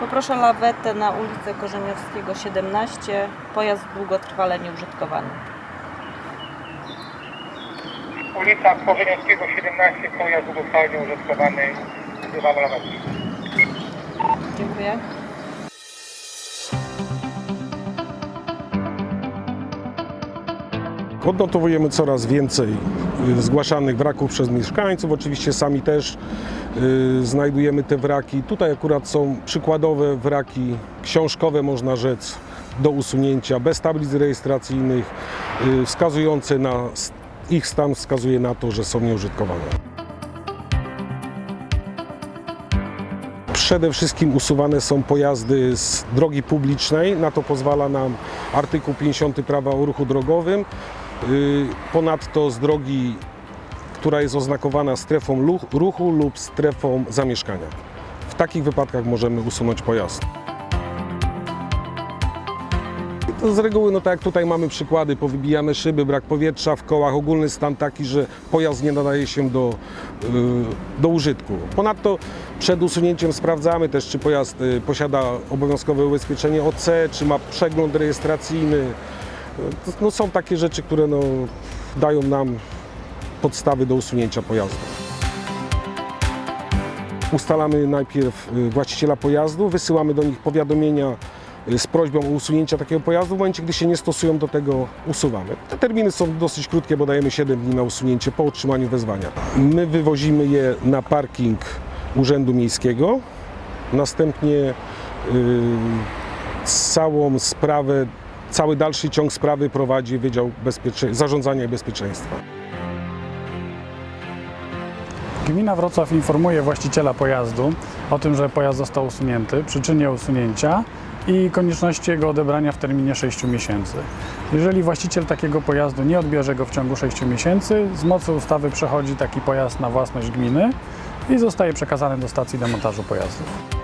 Poproszę lawetę na ulicę Korzeniowskiego 17, pojazd długotrwale nieużytkowany. Ulica Korzeniowskiego 17, pojazd długotrwale użytkowany, wzywamy lawetę. Dziękuję. Odnotowujemy coraz więcej y, zgłaszanych wraków przez mieszkańców. Oczywiście sami też y, znajdujemy te wraki. Tutaj akurat są przykładowe wraki książkowe, można rzec, do usunięcia, bez tablic rejestracyjnych, y, wskazujące na ich stan wskazuje na to, że są nieużytkowane. Przede wszystkim usuwane są pojazdy z drogi publicznej. Na to pozwala nam artykuł 50 prawa o ruchu drogowym. Yy, Ponadto z drogi, która jest oznakowana strefą ruchu lub strefą zamieszkania. W takich wypadkach możemy usunąć pojazd. To z reguły, no tak jak tutaj mamy przykłady, powybijane szyby, brak powietrza w kołach, ogólny stan taki, że pojazd nie nadaje się do, yy, do użytku. Ponadto przed usunięciem sprawdzamy też, czy pojazd y, posiada obowiązkowe ubezpieczenie OC, czy ma przegląd rejestracyjny. No, są takie rzeczy, które no, dają nam podstawy do usunięcia pojazdu. Ustalamy najpierw y, właściciela pojazdu, wysyłamy do nich powiadomienia y, z prośbą o usunięcie takiego pojazdu. W momencie, gdy się nie stosują do tego, usuwamy. Te terminy są dosyć krótkie, bo dajemy 7 dni na usunięcie po otrzymaniu wezwania. My wywozimy je na parking Urzędu Miejskiego. Następnie y, całą sprawę, cały dalszy ciąg sprawy prowadzi Wydział Bezpiecze- Zarządzania i Bezpieczeństwa. Gmina Wrocław informuje właściciela pojazdu o tym, że pojazd został usunięty, przyczynie usunięcia i konieczności jego odebrania w terminie 6 miesięcy. Jeżeli właściciel takiego pojazdu nie odbierze go w ciągu 6 miesięcy, z mocy ustawy przechodzi taki pojazd na własność gminy i zostaje przekazany do stacji demontażu pojazdów.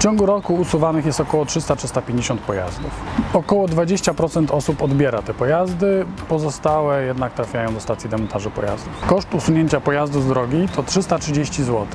W ciągu roku usuwanych jest około 300-350 pojazdów. Około 20% osób odbiera te pojazdy, pozostałe jednak trafiają do stacji demontażu pojazdów. Koszt usunięcia pojazdu z drogi to 330 zł.